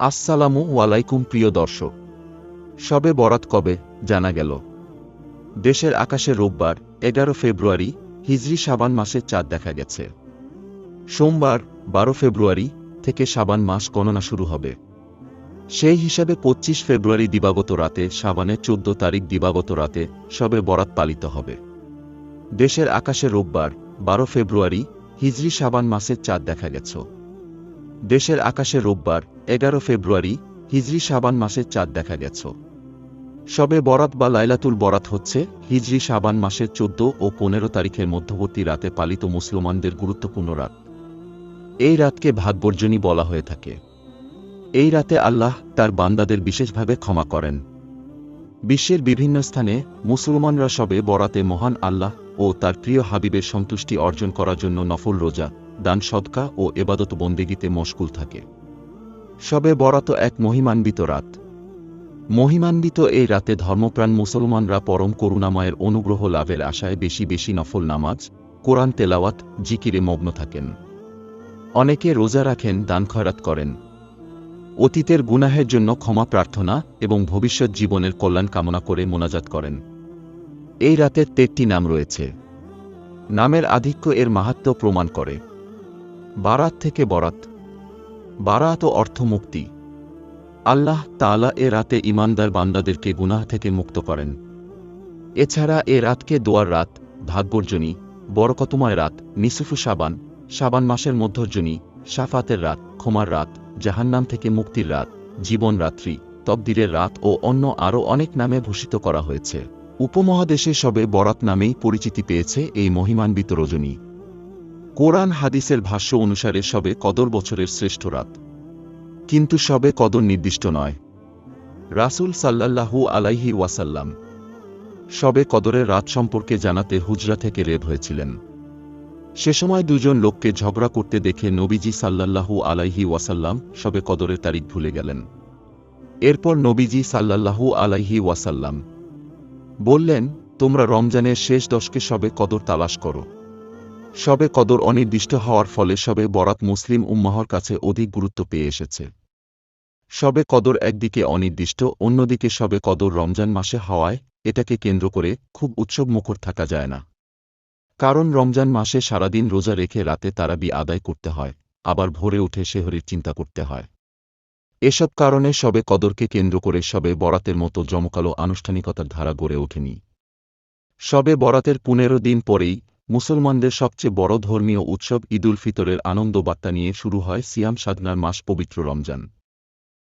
আসসালামু আলাইকুম, প্রিয় দর্শক। সবে বরাত কবে, জানা গেল। দেশের আকাশে রোববার, এগারো ফেব্রুয়ারি, হিজরি সাবান মাসের চাঁদ দেখা গেছে। সোমবার, বারো ফেব্রুয়ারি থেকে সাবান মাস গণনা শুরু হবে। সেই হিসাবে পঁচিশ ফেব্রুয়ারি দিবাগত রাতে সাবানের চোদ্দ তারিখ দিবাগত রাতে সবে বরাত পালিত হবে। দেশের আকাশে রোববার, বারো ফেব্রুয়ারি, হিজরি সাবান মাসের চাঁদ দেখা গেছে। দেশের আকাশে রোববার, এগারো ফেব্রুয়ারি, হিজরি সাবান মাসের চাঁদ দেখা গেছে। সবে বরাত বা লাইলাতুল বরাত হচ্ছে, হিজরি সাবান মাসের চোদ্দ ও পনেরো তারিখের মধ্যবর্তী রাতে পালিত মুসলমানদের গুরুত্বপূর্ণ রাত। এই রাতকে ভাগবর্জনী বলা হয়ে থাকে। এই রাতে আল্লাহ তার বান্দাদের বিশেষভাবে ক্ষমা করেন। বিশ্বের বিভিন্ন স্থানে মুসলমানরা সবে বরাতে মহান আল্লাহ ও তার প্রিয় হাবিবের সন্তুষ্টি অর্জন করার জন্য নফল রোজা দান সদকা ও এবাদত বন্দেগীতে মশগুল থাকে। সবে বরাত এক মহিমান্বিত রাত। মহিমান্বিত এই রাতে ধর্মপ্রাণ মুসলমানরা পরম করুণাময়ের অনুগ্রহ লাভের আশায় বেশি বেশি নফল নামাজ, কোরআন তেলাওয়াত, জিকিরে মগ্ন থাকেন। অনেকে রোজা রাখেন, দান খয়রাত করেন। অতীতের গুনাহের জন্য ক্ষমা প্রার্থনা এবং ভবিষ্যৎ জীবনের কল্যাণ কামনা করে মোনাজাত করেন। এই রাতের তেরটি নাম রয়েছে। নামের আধিক্য এর মাহাত্ম প্রমাণ করে। বারাত থেকে বরাত। বারাত অর্থ মুক্তি আল্লাহ তাআলা এ রাতে ইমানদার বান্দাদেরকে গুনাহ থেকে মুক্ত করেন। এছাড়া এ রাতকে দোয়ার রাত, ভাগ্যর্জনী, বরকতময় রাত, নিসুফু সাবান সাবান মাসের মধ্যর্জনী সাফাতের রাত, ক্ষমার রাত, জাহান্নাম থেকে মুক্তির রাত, জীবন রাত্রি তবদিরের রাত ও অন্য আরও অনেক নামে ভূষিত করা হয়েছে। উপমহাদেশে সবে বরাত নামেই পরিচিতি পেয়েছে এই মহিমান্বিত রজনী। কোরআন হাদিসের ভাষ্য অনুসারে সবে কদর বছরের শ্রেষ্ঠ রাত। কিন্তু সবে কদর নির্দিষ্ট নয়। রাসূল সাল্লাল্লাহু আলাইহি ওয়াসাল্লাম সবে কদরের রাত সম্পর্কে জানাতে হুজরা থেকে রেব হয়েছিলেন। সে সময় দুজন লোককে ঝগড়া করতে দেখে নবীজি সাল্লাল্লাহু আলাইহি ওয়াসাল্লাম সবে কদরের তারিখ ভুলে গেলেন। এরপর নবীজি সাল্লাল্লাহু আলাইহি ওয়াসাল্লাম বললেন, তোমরা রমজানের শেষ দশকে সবে কদর তালাশ করো। সবে কদর অনির্দিষ্ট হওয়ার ফলে সবে বরাত মুসলিম উম্মাহর কাছে অধিক গুরুত্ব পেয়ে এসেছে। সবে কদর একদিকে অনির্দিষ্ট, অন্যদিকে সবে কদর রমজান মাসে হওয়ায় এটাকে কেন্দ্র করে খুব উৎসব মুখর থাকা যায় না। কারণ রমজান মাসে সারাদিন রোজা রেখে রাতে তারাবি আদায় করতে হয়, আবার ভোরে উঠে শেহরির চিন্তা করতে হয়। এসব কারণে সবে কদরকে কেন্দ্র করে সবে বরাতের মতো জমকালো আনুষ্ঠানিকতার ধারা গড়ে ওঠেনি। সবে বরাতের পনেরো দিন পরেই মুসলমানদের সবচেয়ে বড় ধর্মীয় উৎসব ঈদুল ফিতরের আনন্দ বার্তা নিয়ে শুরু হয় সিয়াম সাধনার মাস পবিত্র রমজান।